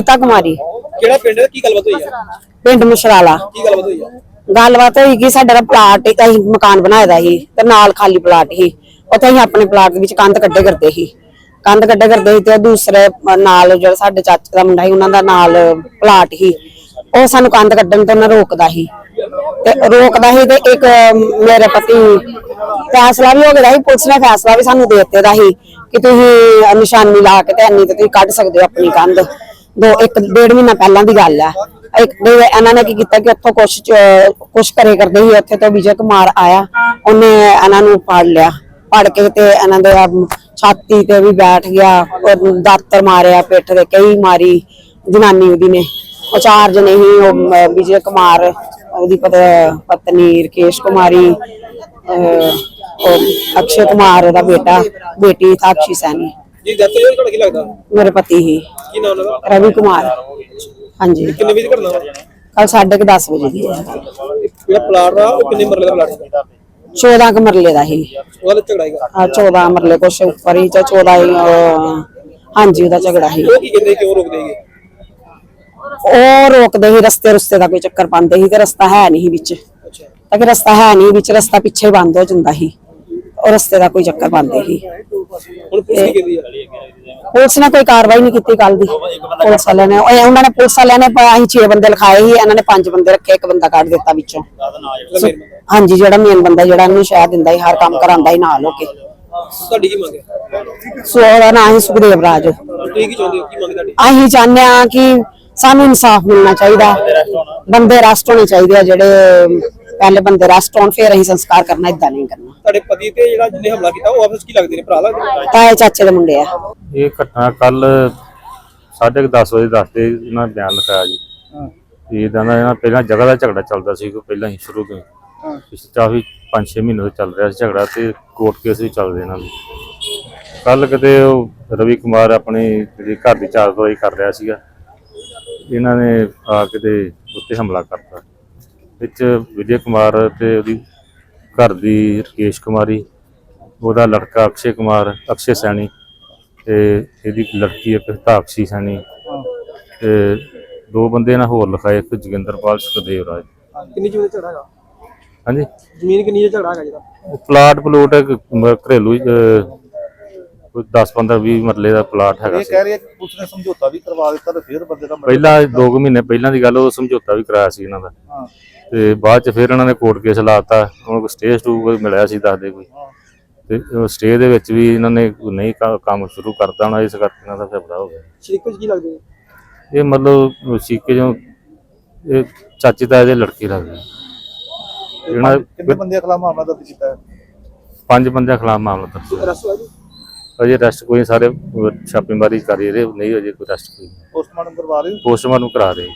ਨਮਿਤਾ ਕੁਮਾਰੀ। ਕਿਹੜਾ ਪਿੰਡ ਹੈ? ਕੀ ਗੱਲਬਾਤ ਹੋਈ ਆ ਪਿੰਡ ਮੁਸ਼ਰਾਲਾ। ਕੀ ਗੱਲਬਾਤ ਹੋਈ ਆ ਗੱਲਬਾਤ ਹੋਈ ਕਿ ਸਾਡਾ ਨਾ ਪਲਾਟ ਅਸੀਂ ਮਕਾਨ ਬਣਾਇਆ ਦਾ ਸੀ ਤੇ ਨਾਲ ਖਾਲੀ ਪਲਾਟ ਸੀ। ਉੱਥੇ ਅਸੀਂ ਆਪਣੇ ਪਲਾਟ ਦੇ ਵਿੱਚ ਕੰਧ ਕੱਢੇ ਕਰਦੇ ਸੀ। ਕੰਧ ਕੱਢੇ ਕਰਦੇ ਸੀ ਤੇ ਉਹ ਦੂਸਰੇ ਨਾਲ ਜਿਹੜਾ ਸਾਡੇ ਚਾਚੇ ਦਾ ਮੁੰਡਾ ਸੀ ਉਹਨਾਂ ਦਾ ਨਾਲ ਪਲਾਟ ਸੀ। ਉਹ ਸਾਨੂੰ ਕੰਧ ਕੱਢਣ ਤੋਂ ਨਾ ਰੋਕਦਾ ਸੀ। ਤੇ ਰੋਕਦਾ ਸੀ ਤੇ ਇੱਕ ਮੇਰੇ ਪਤੀ ਫੈਸਲਾ ਵੀ ਹੋ ਗਿਆ ਸੀ ਪੁਲਿਸ ਨੇ ਫੈਸਲਾ ਵੀ ਸਾਨੂੰ ਦੇ ਦਿੱਤੇ ਦਾ ਸੀ ਕਿ ਤੁਸੀਂ ਨਿਸ਼ਾਨੀ ਲਾ ਕੇ ਤੇ ਇੰਨੀ ਤੇ ਤੁਸੀਂ ਕੱਢ ਸਕਦੇ ਹੋ ਆਪਣੀ ਕੰਧ। ਦੋ ਇੱਕ ਡੇਢ ਮਹੀਨਾ ਪਹਿਲਾਂ ਦੀ ਗੱਲ ਹੈ ਇੱਕ ਦੇ ਇਹਨਾਂ ਨੇ ਕੀ ਕੀਤਾ ਕਿ ਉੱਥੋਂ ਕੁਛ ਕੁਛ ਕਰੇ ਕਰਦੇ ਸੀ ਉੱਥੇ ਤੋਂ ਵਿਜੇ ਕੁਮਾਰ ਆਇਆ। ਉਹਨੇ ਇਹਨਾਂ ਨੂੰ ਫੜ ਲਿਆ। ਫੜ ਕੇ ਤੇ ਇਹਨਾਂ ਦੇ ਛਾਤੀ ਤੇ ਵੀ ਬੈਠ ਗਿਆ ਦਾਤਰ ਮਾਰਿਆ ਪਿੱਠ ਤੇ ਕਈ ਮਾਰੀ ਜਨਾਨੀ ਉਹਦੀ ਨੇ। ਉਹ ਚਾਰ ਜਣੇ ਹੀ ਉਹ ਵਿਜੇ ਕੁਮਾਰ ਉਹਦੀ ਪਤ- ਪਤਨੀ ਰਕੇਸ਼ ਕੁਮਾਰੀ ਅਕਸ਼ੇ ਕੁਮਾਰ ਉਹਦਾ ਬੇਟਾ ਬੇਟੀ ਸਾਕਸ਼ੀ ਸੈਣੀ। ਜੀ ਦੱਸੋ ਜੀ ਤੁਹਾਡਾ ਕੀ ਲੱਗਦਾ? ਮੇਰੇ ਪਤੀ ਹੀ। ਕੀ ਨਾਮ ਉਹਨਾਂ ਦਾ ਰਵੀ ਕੁਮਾਰ। ਹਾਂਜੀ। ਕਿੰਨੇ ਵਜੇ ਵਾ? ਕੱਲ ਸਾਢੇ ਕੁ ਦਸ ਵਜੇ ਦੀ ਹੈ। ਜਿਹੜਾ ਪਲਾਟ ਆ ਉਹ ਕਿੰਨੇ ਮਰਲੇ ਦਾ ਪਲਾਟ ਹੈ 14 ਕੁ ਮਰਲੇ ਦਾ ਹੀ ਉਹਦਾ ਝਗੜਾ ਹੈਗਾ ਆ। 14 ਮਰਲੇ ਕੁਛ ਉੱਪਰ ਹੀ ਜਾਂ 14 ਹੀ ਹਾਂਜੀ ਉਹਦਾ ਝਗੜਾ ਹੀ। ਉਹ ਕੀ ਕਹਿੰਦੇ ਕਿਉਂ ਰੋਕਦੇ ਹੈਗੇ ਉਹ ਰੋਕਦੇ ਸੀ ਰਸਤੇ ਰਸਤੇ ਦਾ ਕੋਈ ਚੱਕਰ ਪਾਉਂਦੇ ਸੀ ਤੇ ਰਸਤਾ ਹੈ ਨਹੀਂ ਸੀ ਵਿੱਚ। ਅੱਛਾ। ਤਾਂ ਕਿ ਰਸਤਾ ਹੈ ਨਹੀਂ ਵਿੱਚ ਰਸਤਾ ਪਿੱਛੇ ਬੰਦ ਹੋ ਜਾਂਦਾ ਸੀ। ਉਹ ਰਸਤੇ ਦਾ ਕੋਈ ਚੱਕਰ ਪਾਉਂਦੇ ਸੀ। ਹੁਣ ਪੁਲਿਸ ਕੀ ਕਹਿੰਦੀ ਆ ਪੁਲਿਸ ਨੇ ਕੋਈ ਕਾਰਵਾਈ ਨਹੀਂ ਕੀਤੀ ਕੱਲ ਦੀ। ਪੁਲਿਸ ਵਾਲਿਆਂ ਨੇ ਉਹ ਉਹਨਾਂ ਨੇ ਪੁਲਿਸ ਵਾਲਿਆਂ ਨੇ ਅਸੀਂ 6 ਬੰਦੇ ਲਿਖਾਏ ਸੀ ਇਹਨਾਂ ਨੇ 5 ਬੰਦੇ ਰੱਖੇ ਇੱਕ ਬੰਦਾ ਕੱਢ ਦਿੱਤਾ ਵਿੱਚੋਂ। ਹਾਂਜੀ ਜਿਹੜਾ ਮੇਨ ਬੰਦਾ ਜਿਹੜਾ ਇਹਨੂੰ ਸ਼ਾਇਦ ਦਿੰਦਾ ਸੀ ਹਰ ਕੰਮ ਕਰਾਂਦਾ ਹੀ ਨਾਲ ਹੋ ਕੇ। ਤੁਹਾਡੀ ਕੀ ਮੰਗ ਹੈ? ਸੋ ਉਹਦਾ ਨਾਂ ਹੀ ਸੁਖਦੇਵ ਰਾਜ। ਤੁਸੀਂ ਕੀ ਚਾਹੁੰਦੇ ਹੋ? ਕੀ ਮੰਗ ਤੁਹਾਡੀ? ਅਸੀਂ ਚਾਹੁੰਦੇ ਆ ਕਿ ਸਾਨੂੰ ਇਨਸਾਫ ਮਿਲਣਾ ਚਾਹੀਦਾ। ਬੰਦੇ ਰੈਸਟ ਹੋਣੇ ਚਾਹੀਦੇ ਆ ਜਿਹੜੇ ਪਹਿਲੇ ਬੰਦੇ ਰੈਸਟ ਹੋਣ ਫਿਰ ਅਸੀਂ ਸੰਸਕਾਰ ਕਰਨਾ ਇਦਾਂ ਨਹੀਂ ਕਰਨਾ। ਤੁਹਾਡੇ ਪਤੀ ਤੇ ਜਿਹੜਾ ਜਿਹਨੇ ਹਮਲਾ ਕੀਤਾ ਉਹ ਆਪਸ ਕੀ ਲੱਗਦੇ ਨੇ ਭਰਾ ਲੱਗਦੇ ਨੇ? ਤਾਏ ਚਾਚੇ ਦੇ ਮੁੰਡੇ ਆ। ਇਹ ਘਟਨਾ ਕੱਲ 10:30 ਵਜੇ ਦੱਸਦੇ ਇਹਨਾਂ ਨੇ ਬਿਆਨ ਲਿਖਾਇਆ ਜੀ। ਤੇ ਇਹਦਾ ਨਾ ਇਹਨਾਂ ਪਹਿਲਾਂ ਜਗ੍ਹਾ ਦਾ ਝਗੜਾ ਚੱਲਦਾ ਸੀ ਕੋਈ ਪਹਿਲਾਂ ਹੀ ਸ਼ੁਰੂ ਤੋਂ ਹੀ। ਪਿਛਲੇ ਕਾਫੀ 5-6 ਮਹੀਨੇ ਤੋਂ ਚੱਲ ਰਿਹਾ ਸੀ ਝਗੜਾ ਤੇ ਕੋਰਟ ਕੇਸ ਵੀ ਚੱਲਦੇ ਇਹਨਾਂ ਦੇ। ਕੱਲ ਕਿਤੇ ਉਹ ਰਵੀ ਕੁਮਾਰ ਆਪਣੀ ਜਿਹੜੀ ਘਰ ਦੀ ਚਾਰ ਦਵਾਈ ਕਰ ਰਿਹਾ ਸੀਗਾ ਇਹਨਾਂ ਨੇ ਆ ਕੇ ਤੇ ਉੱਤੇ ਹਮਲਾ ਕਰਤਾ। ਵਿੱਚ ਵਿਜੇ ਕੁਮਾਰ ਤੇ ਉਹਦੀ ਘਰ ਦੀ ਰਕੇਸ਼ ਕੁਮਾਰੀ ਉਹਦਾ ਲੜਕਾ ਅਕਸ਼ੇ ਕੁਮਾਰ ਅਕਸ਼ੇ ਸੈਣੀ ਤੇ ਇਹਦੀ ਇੱਕ ਲੜਕੀ ਇੱਕ ਤਾਕਸ਼ੀ ਸੈਣੀ ਤੇ ਦੋ ਬੰਦੇ ਨਾਲ ਹੋਰ ਲਿਖਾਏ ਇੱਕ ਜੋਗਿੰਦਰਪਾਲ ਸੁਖਦੇਵ ਰਾਜ। ਕਿੰਨੀ ਜ਼ਮੀਨ ਦਾ ਝਗੜਾ ਹੈਗਾ? ਹਾਂਜੀ? ਜ਼ਮੀਨ ਕਿੰਨੀ ਦਾ ਝਗੜਾ ਹੈਗਾ ਜਿਹੜਾ ਉਹ ਪਲਾਟ ਪਲੂਟ ਮ- ਘਰੇਲੂ ਕੋਈ 10 15 20 ਮਰਲੇ ਦਾ ਪਲਾਟ ਹੈਗਾ ਇਹ ਕਹਿ ਰਹੀ ਹੈ ਕਿ ਪੁਲਿਸ ਨੇ ਸਮਝੌਤਾ ਵੀ ਕਰਵਾ ਦਿੱਤਾ ਤੇ ਫਿਰ ਬੰਦੇ ਦਾ ਪਹਿਲਾਂ 2 ਮਹੀਨੇ ਪਹਿਲਾਂ ਦੀ ਗੱਲ ਉਹ ਸਮਝੌਤਾ ਵੀ ਕਰਾਇਆ ਸੀ ਇਹਨਾਂ ਦਾ। ਹਾਂ। ਤੇ ਬਾਅਦ ਚ ਫਿਰ ਇਹਨਾਂ ਨੇ ਕੋਰਟ ਕੇਸ ਲਾਤਾ। ਉਹਨਾਂ ਕੋਲ ਸਟੇ ਸਟੂ ਕੋਈ ਮਿਲਿਆ ਸੀ ਦੱਸਦੇ ਕੋਈ। ਤੇ ਸਟੇ ਦੇ ਵਿੱਚ ਵੀ ਇਹਨਾਂ ਨੇ ਨਹੀਂ ਕੰਮ ਸ਼ੁਰੂ ਕਰਤਾ ਹੋਣਾ ਇਸ ਕਰਕੇ ਇਹਨਾਂ ਦਾ ਫੈਸਲਾ ਹੋ ਗਿਆ। ਸ਼ਰੀਕੋ ਕੀ ਲੱਗਦੇ ਇਹ ਮਤਲਬ ਸੀਕੇ ਜੋ ਇਹ ਚਾਚੀ ਤਾਏ ਦੇ ਲੜਕੀ ਲੱਗਦੀ। ਇਹਨਾਂ ਕਿੰਨੇ ਬੰਦੇ ਖਿਲਾਫ ਮਾਮਲਾ ਦਰਜ ਕੀਤਾ ਪੰਜ ਬੰਦਿਆਂ ਖਿਲਾਫ ਮਾਮਲਾ ਦਰਜ ਜੀ? ਅਜੇ ਅਰੈਸਟ ਕੋਈ ਸਾਰੇ ਛਾਪੇਮਾਰੀ ਕਰ ਰਹੇ ਨਹੀਂ ਅਜੇ ਕੋਈ ਅਰੈਸਟ ਕੋਈ ਪੋਸਟਮਾਰਟਮ ਕਰਵਾ ਰਹੇ ਪੋਸਟਮਾਰਟਮ ਕਰਾ ਰਹੇ।